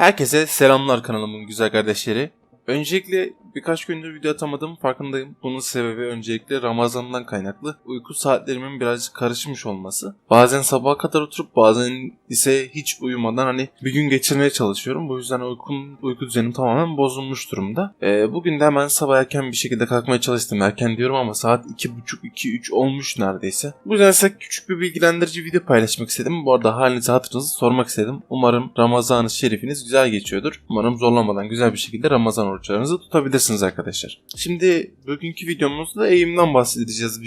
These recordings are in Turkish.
Herkese selamlar kanalımın güzel kardeşleri. Öncelikle birkaç gündür video atamadım farkındayım. Bunun sebebi öncelikle Ramazan'dan kaynaklı. Uyku saatlerimin birazcık karışmış olması. Bazen sabaha kadar oturup bazen ise hiç uyumadan hani bir gün geçirmeye çalışıyorum. Bu yüzden uykum, uyku düzenim tamamen bozulmuş durumda. Ee, bugün de hemen sabah erken bir şekilde kalkmaya çalıştım. Erken diyorum ama saat 2.30-2.3 olmuş neredeyse. Bu yüzden size küçük bir bilgilendirici video paylaşmak istedim. Bu arada halinizi hatırınızı sormak istedim. Umarım Ramazan-ı Şerifiniz güzel geçiyordur. Umarım zorlamadan güzel bir şekilde Ramazan oruçlarınızı tutabilirsiniz arkadaşlar. Şimdi bugünkü videomuzda eğimden bahsedeceğiz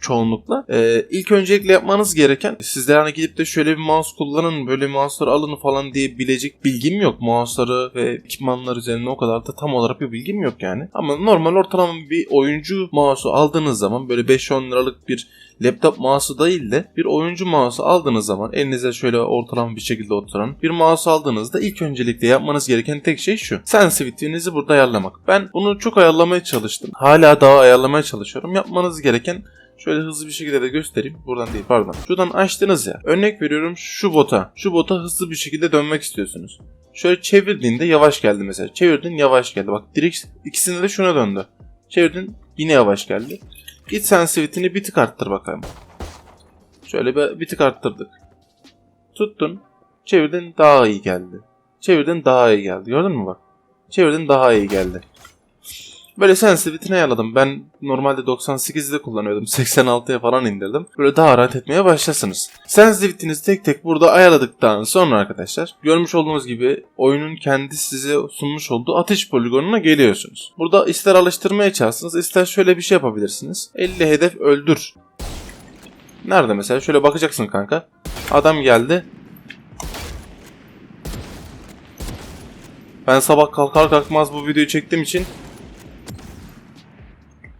çoğunlukla. Ee, ilk öncelikle yapmanız gereken sizler hani gidip de şöyle bir mouse kullanın böyle mouse'ları alın falan diye bilecek bilgim yok. Mouse'ları ve ekipmanlar üzerine o kadar da tam olarak bir bilgim yok yani. Ama normal ortalama bir oyuncu mouse'u aldığınız zaman böyle 5-10 liralık bir laptop mouse'u değil de bir oyuncu mouse'u aldığınız zaman elinize şöyle ortalama bir şekilde oturan bir mouse aldığınızda ilk öncelikle yapmanız gereken tek şey şu. Sensitivity'nizi burada ayarlamak. Ben bunu çok ayarlamaya çalıştım. Hala daha ayarlamaya çalışıyorum. Yapmanız gereken Şöyle hızlı bir şekilde de göstereyim. Buradan değil pardon. Şuradan açtınız ya. Örnek veriyorum şu bota. Şu bota hızlı bir şekilde dönmek istiyorsunuz. Şöyle çevirdiğinde yavaş geldi mesela. Çevirdin yavaş geldi. Bak direkt ikisinde de şuna döndü. Çevirdin yine yavaş geldi. Git sensitivity'ni bir tık arttır bakalım. Şöyle bir, bir tık arttırdık. Tuttun. Çevirdin daha iyi geldi. Çevirdin daha iyi geldi. Gördün mü bak? Çevirdin daha iyi geldi. Böyle sensitivity'ni ayarladım. Ben normalde 98'de kullanıyordum. 86'ya falan indirdim. Böyle daha rahat etmeye başlasınız. Sensitivity'nizi tek tek burada ayarladıktan sonra arkadaşlar görmüş olduğunuz gibi oyunun kendi size sunmuş olduğu atış poligonuna geliyorsunuz. Burada ister alıştırmaya çalışsınız ister şöyle bir şey yapabilirsiniz. 50 hedef öldür. Nerede mesela? Şöyle bakacaksın kanka. Adam geldi. Ben sabah kalkar kalkmaz bu videoyu çektiğim için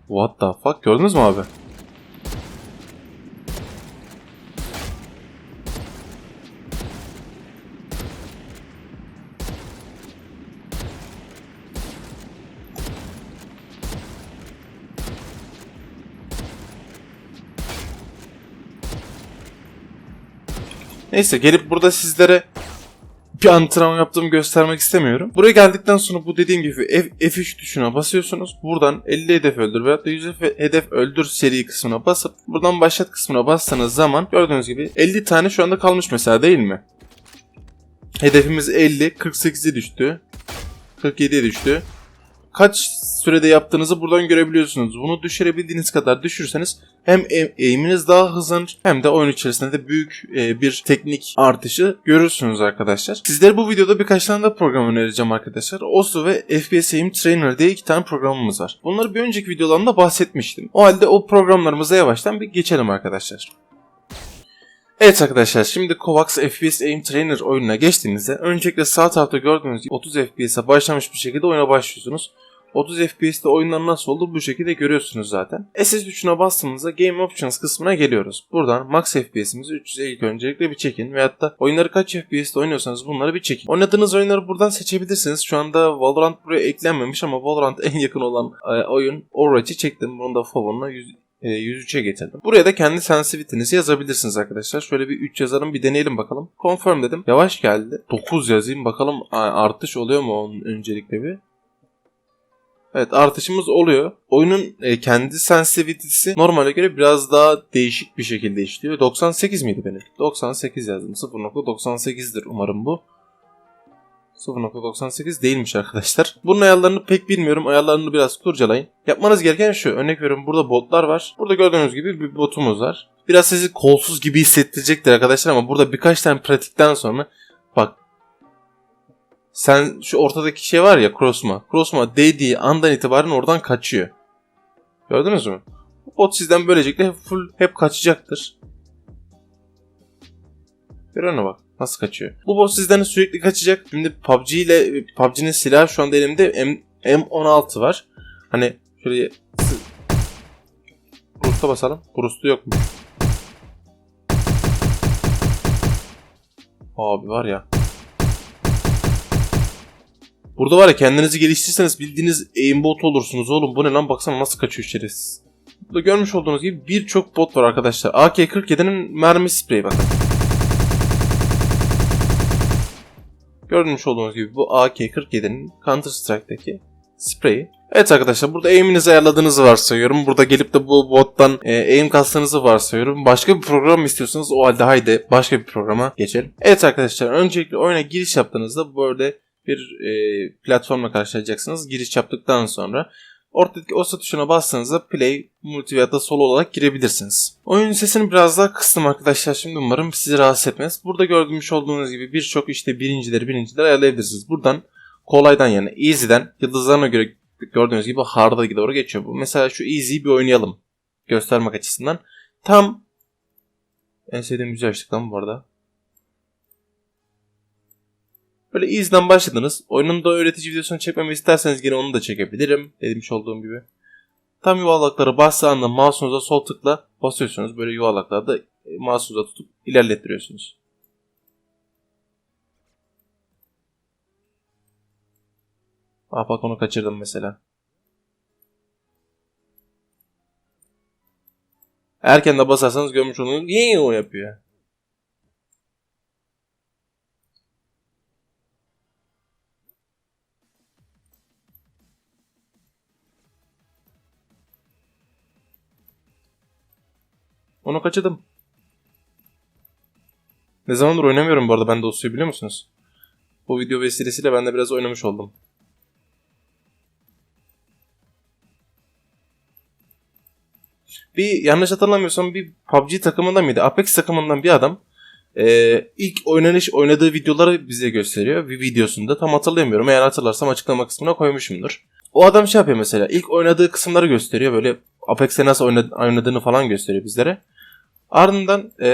What the fuck? Gördünüz mü abi? Neyse gelip burada sizlere bir antrenman yaptığımı göstermek istemiyorum. Buraya geldikten sonra bu dediğim gibi F- F3 tuşuna basıyorsunuz. Buradan 50 hedef öldür veya da 100 hef- hedef öldür seri kısmına basıp buradan başlat kısmına bastığınız zaman gördüğünüz gibi 50 tane şu anda kalmış mesela değil mi? Hedefimiz 50, 48'e düştü. 47'ye düştü. Kaç sürede yaptığınızı buradan görebiliyorsunuz. Bunu düşürebildiğiniz kadar düşürseniz hem e- eğiminiz daha hızlanır hem de oyun içerisinde de büyük e, bir teknik artışı görürsünüz arkadaşlar. Sizlere bu videoda birkaç tane de program önereceğim arkadaşlar. OSU ve FPS Aim Trainer diye iki tane programımız var. Bunları bir önceki videolarımda bahsetmiştim. O halde o programlarımıza yavaştan bir geçelim arkadaşlar. Evet arkadaşlar şimdi Kovacs FPS Aim Trainer oyununa geçtiğinizde öncelikle sağ tarafta gördüğünüz gibi 30 FPS'e başlamış bir şekilde oyuna başlıyorsunuz. 30 FPS'te oyunlar nasıl oldu bu şekilde görüyorsunuz zaten. SS tuşuna bastığımızda Game Options kısmına geliyoruz. Buradan max FPS'imizi 300'e ilk öncelikle bir çekin veyahut da oyunları kaç FPS'te oynuyorsanız bunları bir çekin. Oynadığınız oyunları buradan seçebilirsiniz. Şu anda Valorant buraya eklenmemiş ama Valorant en yakın olan e, oyun Overwatch'i çektim. Bunu da favonuna 100 e, 103'e getirdim. Buraya da kendi sensitivity'nizi yazabilirsiniz arkadaşlar. Şöyle bir 3 yazalım bir deneyelim bakalım. Confirm dedim. Yavaş geldi. 9 yazayım bakalım artış oluyor mu onun öncelikle bir. Evet artışımız oluyor. Oyunun e, kendi sensitivity'si normale göre biraz daha değişik bir şekilde işliyor. 98 miydi benim? 98 yazdım. 0.98'dir umarım bu. 0.98 değilmiş arkadaşlar. Bunun ayarlarını pek bilmiyorum. Ayarlarını biraz kurcalayın. Yapmanız gereken şu. Örnek veriyorum burada botlar var. Burada gördüğünüz gibi bir botumuz var. Biraz sizi kolsuz gibi hissettirecektir arkadaşlar ama burada birkaç tane pratikten sonra bak sen şu ortadaki şey var ya crossma. Crossma değdiği andan itibaren oradan kaçıyor. Gördünüz mü? Bu Bot sizden böylelikle full hep kaçacaktır. Görüyor musun bak? Nasıl kaçıyor? Bu bot sizden sürekli kaçacak. Şimdi PUBG ile PUBG'nin silahı şu anda elimde M, M16 var. Hani şöyle Burust'a basalım. Burust'u yok mu? Abi var ya. Burada var ya kendinizi geliştirirseniz bildiğiniz aimbot olursunuz oğlum. Bu ne lan baksana nasıl kaçıyor şerefsiz. Burada görmüş olduğunuz gibi birçok bot var arkadaşlar. AK-47'nin mermi spreyi bakın. Görmüş olduğunuz gibi bu AK-47'nin Counter Strike'daki spreyi. Evet arkadaşlar burada aim'inizi ayarladığınızı varsayıyorum. Burada gelip de bu bottan e, aim kastığınızı varsayıyorum. Başka bir program istiyorsanız o halde haydi başka bir programa geçelim. Evet arkadaşlar öncelikle oyuna giriş yaptığınızda böyle bir e, platformla karşılaşacaksınız. Giriş yaptıktan sonra ortadaki OSA tuşuna bastığınızda play, multi veya da solo olarak girebilirsiniz. Oyunun sesini biraz daha kıstım arkadaşlar şimdi umarım sizi rahatsız etmez. Burada gördüğünüz olduğunuz gibi birçok işte birincileri birincileri ayarlayabilirsiniz. Buradan kolaydan yani easy'den yıldızlarına göre gördüğünüz gibi hard'a doğru geçiyor bu. Mesela şu easy'yi bir oynayalım. Göstermek açısından. Tam en sevdiğim müziği açtık lan bu arada. Böyle easy'den başladınız. Oyunun da öğretici videosunu çekmemi isterseniz yine onu da çekebilirim. Demiş olduğum gibi. Tam yuvarlaklara bastığı anda mouse'unuza sol tıkla basıyorsunuz. Böyle yuvarlaklarda mouse'unuza tutup ilerlettiriyorsunuz. Ah bak onu kaçırdım mesela. Erken de basarsanız görmüş olduğunuz o yapıyor. Onu kaçırdım. Ne zamandır oynamıyorum bu arada ben dosyayı biliyor musunuz? Bu video vesilesiyle ben de biraz oynamış oldum. bir yanlış hatırlamıyorsam bir PUBG takımında mıydı? Apex takımından bir adam e, ilk oynanış oynadığı videoları bize gösteriyor. Bir videosunda tam hatırlamıyorum. Eğer hatırlarsam açıklama kısmına koymuşumdur. O adam şey yapıyor mesela. ilk oynadığı kısımları gösteriyor. Böyle Apex'e nasıl oynadığını falan gösteriyor bizlere. Ardından e,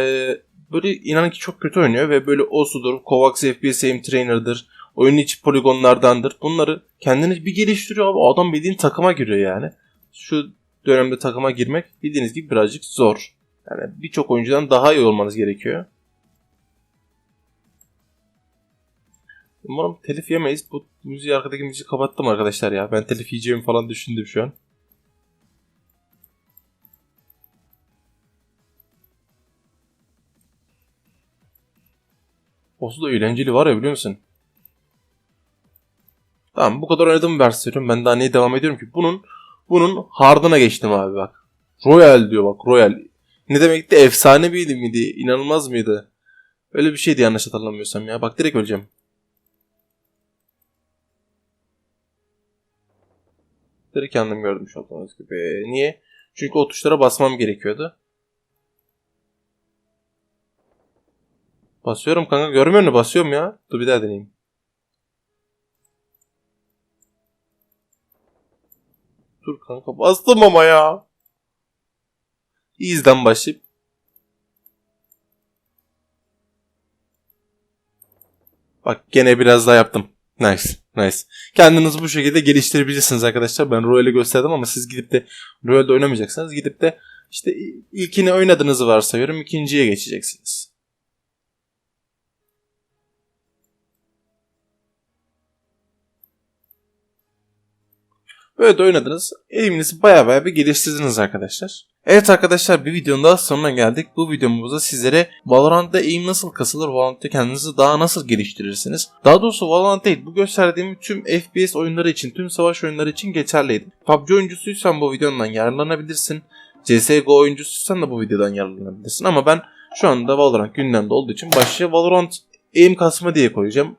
böyle inanın ki çok kötü oynuyor ve böyle Osu'dur, Kovacs FPS Aim Trainer'dır, oyun içi poligonlardandır. Bunları kendini bir geliştiriyor abi. Adam bildiğin takıma giriyor yani. Şu dönemde takıma girmek bildiğiniz gibi birazcık zor. Yani birçok oyuncudan daha iyi olmanız gerekiyor. Umarım telif yemeyiz. Bu müziği arkadaki müziği kapattım arkadaşlar ya. Ben telif yiyeceğimi falan düşündüm şu an. Osu da eğlenceli var ya biliyor musun? Tamam bu kadar oynadım versiyonu. Ben daha neye devam ediyorum ki? Bunun bunun hardına geçtim abi bak. Royal diyor bak Royal. Ne demekti? Efsane miydi miydi? İnanılmaz mıydı? Öyle bir şeydi yanlış hatırlamıyorsam ya. Bak direkt öleceğim. Direkt kendim gördüm şu gibi. Niye? Çünkü o tuşlara basmam gerekiyordu. Basıyorum kanka görmüyor musun? Basıyorum ya. Dur bir daha deneyeyim. Dur kanka bastım ama ya. İzden başlayıp. Bak gene biraz daha yaptım. Nice. Nice. Kendinizi bu şekilde geliştirebilirsiniz arkadaşlar. Ben Royal'i gösterdim ama siz gidip de Royal'de oynamayacaksınız. Gidip de işte ilkini oynadığınızı varsayıyorum. ikinciye geçeceksiniz. Böyle de oynadınız. Eliminizi baya baya bir geliştirdiniz arkadaşlar. Evet arkadaşlar bir videonun daha sonuna geldik. Bu videomuzda sizlere Valorant'ta aim nasıl kasılır, Valorant'ta kendinizi daha nasıl geliştirirsiniz. Daha doğrusu Valorant değil bu gösterdiğim tüm FPS oyunları için, tüm savaş oyunları için geçerliydi. PUBG oyuncusuysan bu videondan yararlanabilirsin. CSGO oyuncusuysan da bu videodan yararlanabilirsin. Ama ben şu anda Valorant gündemde olduğu için başlığa Valorant aim kasma diye koyacağım.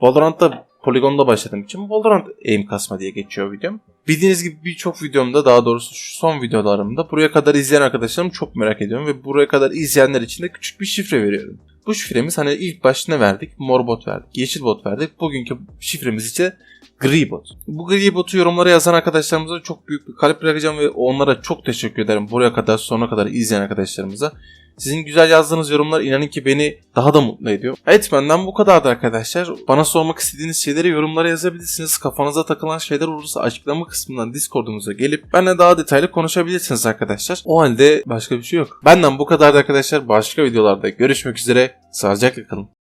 Valorant'ta poligonda başladığım için Valorant aim kasma diye geçiyor videom. Bildiğiniz gibi birçok videomda daha doğrusu şu son videolarımda buraya kadar izleyen arkadaşlarım çok merak ediyorum ve buraya kadar izleyenler için de küçük bir şifre veriyorum. Bu şifremiz hani ilk başta verdik? Mor bot verdik, yeşil bot verdik. Bugünkü şifremiz ise gri bot. Bu gri botu yorumlara yazan arkadaşlarımıza çok büyük bir kalp bırakacağım ve onlara çok teşekkür ederim. Buraya kadar sonuna kadar izleyen arkadaşlarımıza. Sizin güzel yazdığınız yorumlar inanın ki beni daha da mutlu ediyor. Evet benden bu kadardı arkadaşlar. Bana sormak istediğiniz şeyleri yorumlara yazabilirsiniz. Kafanıza takılan şeyler olursa açıklama kısmından Discord'umuza gelip benimle daha detaylı konuşabilirsiniz arkadaşlar. O halde başka bir şey yok. Benden bu kadardı arkadaşlar. Başka videolarda görüşmek üzere. Sağlıcakla kalın.